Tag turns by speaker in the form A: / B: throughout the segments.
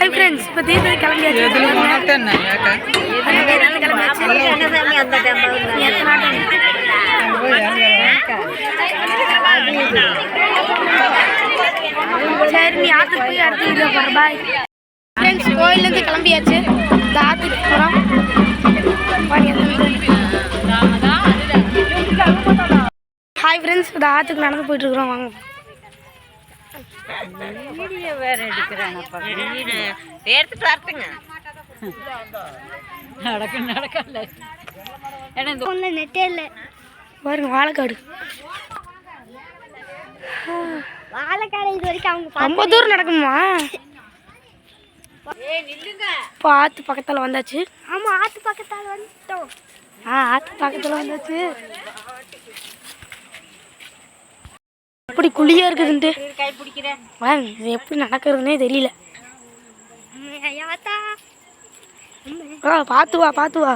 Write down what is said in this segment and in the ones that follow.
A: Hi friends இப்போ தீர்த்தது கிளம்பியாச்சு. சரி நீ ஆற்றுக்கு போய் அடுத்து வீடியோ பாரு பாய் ஃப்ரெண்ட்ஸ் கோயிலேருந்து கிளம்பியாச்சு. இந்த ஆற்றுக்கு போகிறோம் ஹாய் ஃப்ரெண்ட்ஸ் இந்த ஆற்றுக்கு நடந்து போயிட்டுருக்குறோம் வாங்க.
B: வீடியோ வேற எடுக்கிறாங்கப்பா வீடியோ எடுத்துட்டு வரட்டுங்க. நடக்க நடக்கல ஏன்னா இந்த
A: ஒன்றும் நெட்டே இல்லை. பாருங்க வாழைக்காடு.
C: வாழைக்காடு இது வரைக்கும் அவங்க
A: ரொம்ப தூரம் நடக்குமா? பார்த்து பக்கத்தில் வந்தாச்சு.
C: ஆமா ஆத்து பக்கத்தால வந்துட்டோம்.
A: ஆ ஆத்து பக்கத்தில் வந்தாச்சு. எப்படி குழியாக இருக்குதுன்ட்டு? இது எப்படி நடக்கிறதுனே தெரியல. ஆ பார்த்து வா பார்த்து வா.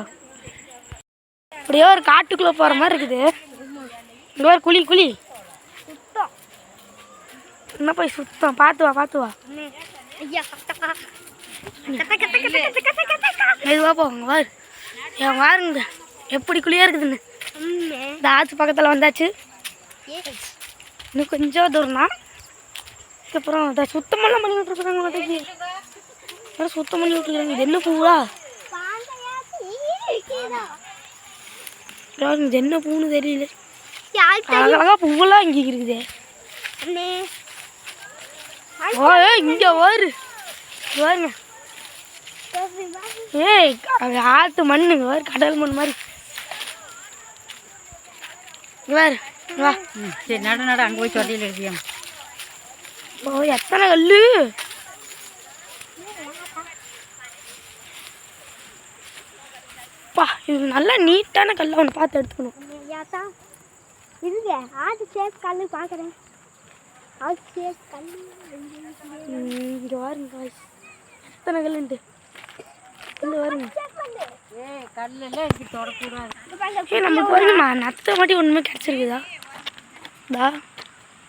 A: அப்படியே ஒரு காட்டுக்குள்ளே போகிற மாதிரி இருக்குது. இங்கே ஒரு குழி குழி. என்ன போய் சுத்தம்? பார்த்து வா பார்த்து வா. மெதுவாக போங்க வாரு என் வாருங்க. எப்படி குழியாக இருக்குதுன்னு. இந்த ஆற்று பக்கத்தில் வந்தாச்சு. இன்னும் கொஞ்சம் தூரம் தான் அதுக்கப்புறம் அதை சுத்தமெல்லாம் பண்ணி விட்டுருக்குறாங்க மாட்டேங்கி சுத்தம் பண்ணி விட்டுருக்காங்க இது என்ன பூவா? இது என்ன பூன்னு தெரியல. அழகழகா பூவெல்லாம் இங்கே இருக்குது. ஓ இங்கே வாரு. இங்க வாருங்க. ஏய் அது ஆற்று மண்ணு கடல் மண் மாதிரி. இங்க வா
B: சரி நட நட அங்கே போய் தொட்டியில் எழுதியா
A: ஓ எத்தனை கல்லு பா இது நல்லா நீட்டான கல்லை ஒன்று பார்த்து எடுத்துக்கணும்
C: இருங்க ஆட்டு சேஃப் கல்லு பார்க்குறேன் ஆட்டு சேஃப் கல்லு
A: இங்கே வாருங்க. எத்தனை கல்லுண்டு இங்கே வாருங்க
B: ஏ கல்லெல்லாம் இருக்கு தொடக்கூடாது
A: ஏ நமக்கு வருங்கம்மா நத்த மாட்டி ஒன்றுமே கிடச்சிருக்குதா தா.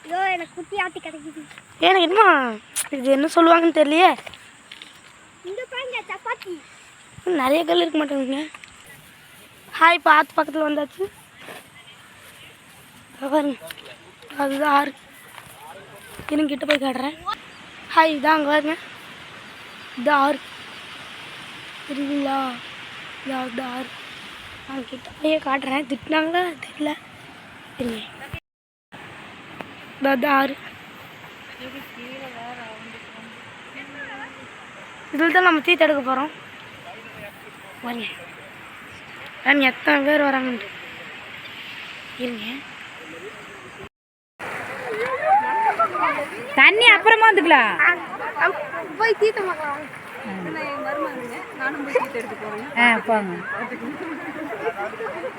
C: இதோ எனக்கு குட்டி ஆட்டி கிடைக்குது.
A: எனக்கு என்னமா இது என்ன சொல்லுவாங்கன்னு தெரியலையே.
C: இங்க பாருங்க சப்பாத்தி.
A: நிறைய கல் இருக்க மாட்டேங்குங்க ஹாய் ஆற்று பக்கத்தில் வந்தாச்சு. பாருங்க. அதுதான் ஆறு. இருங்க கிட்ட போய் காட்டுறேன். ஹாய் இதான் அங்கே பாருங்க. இது ஆறு. தெரியுங்களா இதான் இது ஆறு. நான் கிட்ட போய் காட்டுறேன். திட்டினாங்களா? தெரியல. சரிங்க ஆறு இதில் தான் நம்ம தீத்து எடுக்க போகிறோம் வரீங்க. பாருங்க எத்தனை பேர் வராங்கன்ட்டு இருங்க.
B: தண்ணி அப்புறமா வந்துக்கலாம்.
C: போய் தீத்த
B: போங்க.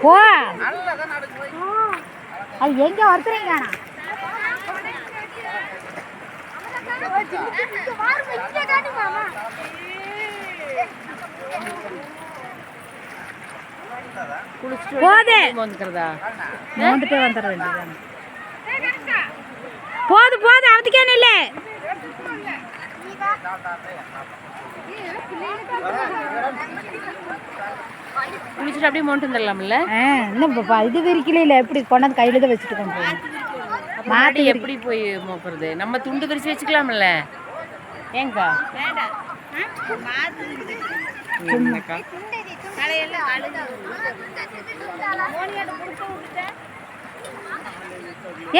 B: போ. அது எங்க ஒருத்தரையும் காணா போதே. வந்துக்கிறதா வந்துட்டே வந்துட வேண்டியது போது போது அவத்துக்கே இல்லை குளிச்சுட்டு அப்படியே மோண்டு வந்துடலாம்ல? இன்னும் இது விரிக்கல இல்லை எப்படி கொண்டாந்து கையில் தான் வச்சுட்டு கொண்டு மாட்டி எப்படி போய் மோப்புறது நம்ம துண்டு விரிச்சு வச்சுக்கலாம்ல. ஏங்கா?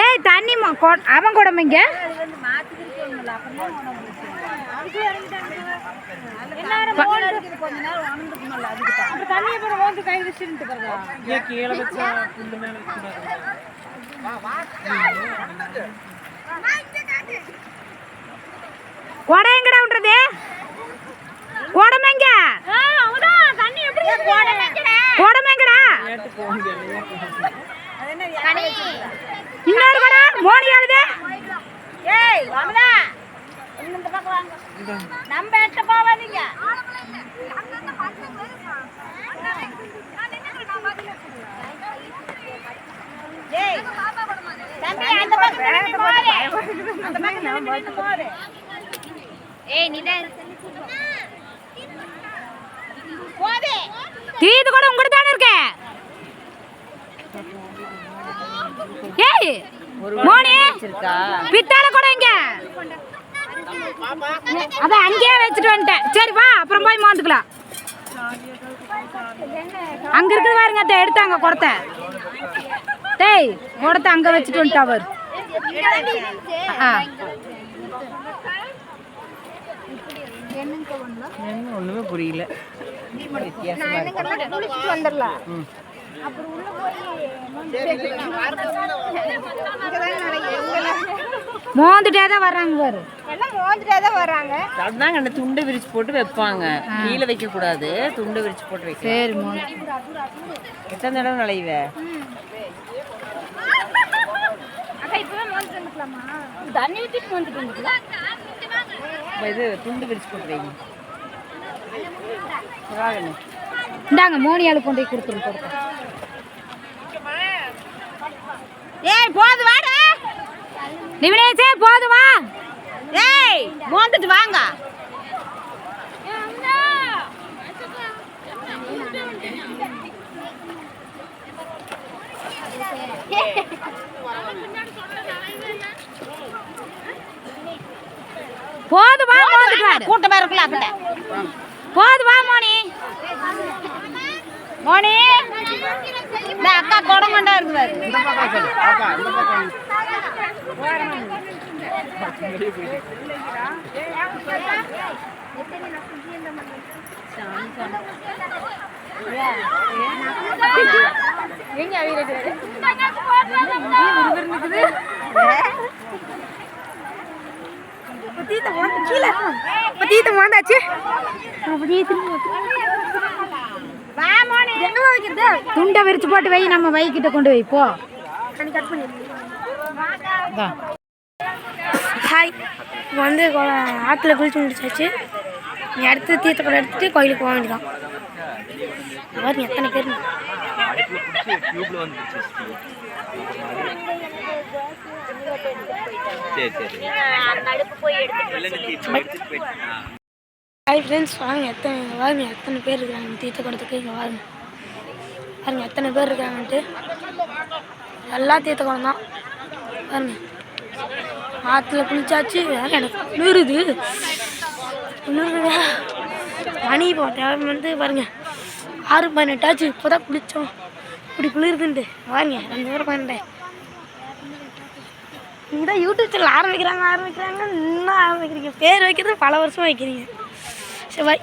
B: ஏய் தண்ணி மா- கொ- அவன் குடம்பைங்க குடம் எங்கடா விட்டுறது குடம் எங்க கொடை எங்கடா இன்னொரு குடம் மோனி ஆளுது.
C: நம்ம எட்ட போவாதீங்க பக்கம் தான்
D: தீது கூட உங்ககிட்ட தானே இருக்க? ஏய் மோனி பித்தால கூட இங்க. அதான் அங்கேயே வச்சுட்டு வந்துட்டேன். சரி வா அப்புறம் போய் மாந்துக்கலாம். அங்க இருக்குது பாருங்க அத்தை எடுத்தாங்க குடத்தை டேய் குடத்தை அங்க வச்சுட்டு வந்துட்டா அவர்.
B: என்ன ஒண்ணுமே புரியல.
C: வந்துடலாம். அப்புறம் உள்ள
D: மோந்துட்டே தான் வர்றாங்க பாரு.
C: எல்லாம் மோந்துட்டே தான் வர்றாங்க.
B: அதுதாங்க அந்த துண்டு விரிச்சு போட்டு வைப்பாங்க. கீழே வைக்க கூடாது துண்டு விரிச்சு போட்டு வைக்க
D: சரி மோந்து.
B: எத்தனை தடவை நலைவ
C: அக்கா இப்பவே மோந்துட்டு வந்துக்கலாமா தண்ணி ஊற்றிட்டு வந்துக்கலாம்
B: இது துண்டு வாங்கண்ணே.
D: இந்தாங்க மோனியால கொண்டு போய் கொடுத்துரு கொடுத்து
C: ஏய் போது வாடா.
D: நிவினேஷே போதும் வா.
C: ஏய் மோந்துட்டு வாங்க.
D: போதும் வா மோந்துட்டு வா
C: கூட்டமா இருக்கலாம் அக்கிட்ட
D: போதும் வா மோனி.
C: மோனி. இந்த அக்கா குடம் கொண்டா இருக்கு பாரு.
B: இந்த சொல்லு. பாப்பா, இந்த பக்கம்.
A: தீத்த மாந்தாச்சு
C: வா மோனி
A: எங்க வைக்கிறது
D: துண்டை விரிச்சு போட்டு வை நம்ம வைக்கிட்ட கொண்டு வை போ.
A: கட் பண்ணி
D: இந்தா.
A: ஹாய் இப்போ வந்து கொ- ஆற்றுல குளிச்சு முடிச்சாச்சு. நீ அடுத்து தீர்த்த கூட எடுத்துட்டு கோயிலுக்கு போக வேண்டியதான் பாருங்க எத்தனை பேர்.
E: சரி சரி.
A: ஹாய் ஃப்ரெண்ட்ஸ் வாங்க எத்தனை இங்க பாருங்க எத்தனை பேர் இருக்கிறாங்க தீர்த்த குடத்துக்கு இங்கே பாருங்க பாருங்க எத்தனை பேர் இருக்காங்கன்ட்டு. எல்லா தீர்த்த குடம் தான். பாருங்க. ஆற்றுல குளிச்சாச்சு வேற எனக்கு குளிருது. குளிருங்க மணி இப்போ தேவை வந்து பாருங்க. ஆறு பதினெட்டாச்சு இப்போ தான் குளித்தோம் இப்படி குளிருதுன்ட்டு. பாருங்க ரெண்டு பேரும் பண்ணிட்டேன் இந்த யூடியூப் சேனல் ஆரம்பிக்கிறாங்க ஆரம்பிக்கிறாங்க இன்னும் ஆரம்பிக்கிறீங்க. பேர் வைக்கிறது பல வருஷம் வைக்கிறீங்க. சரி பாய்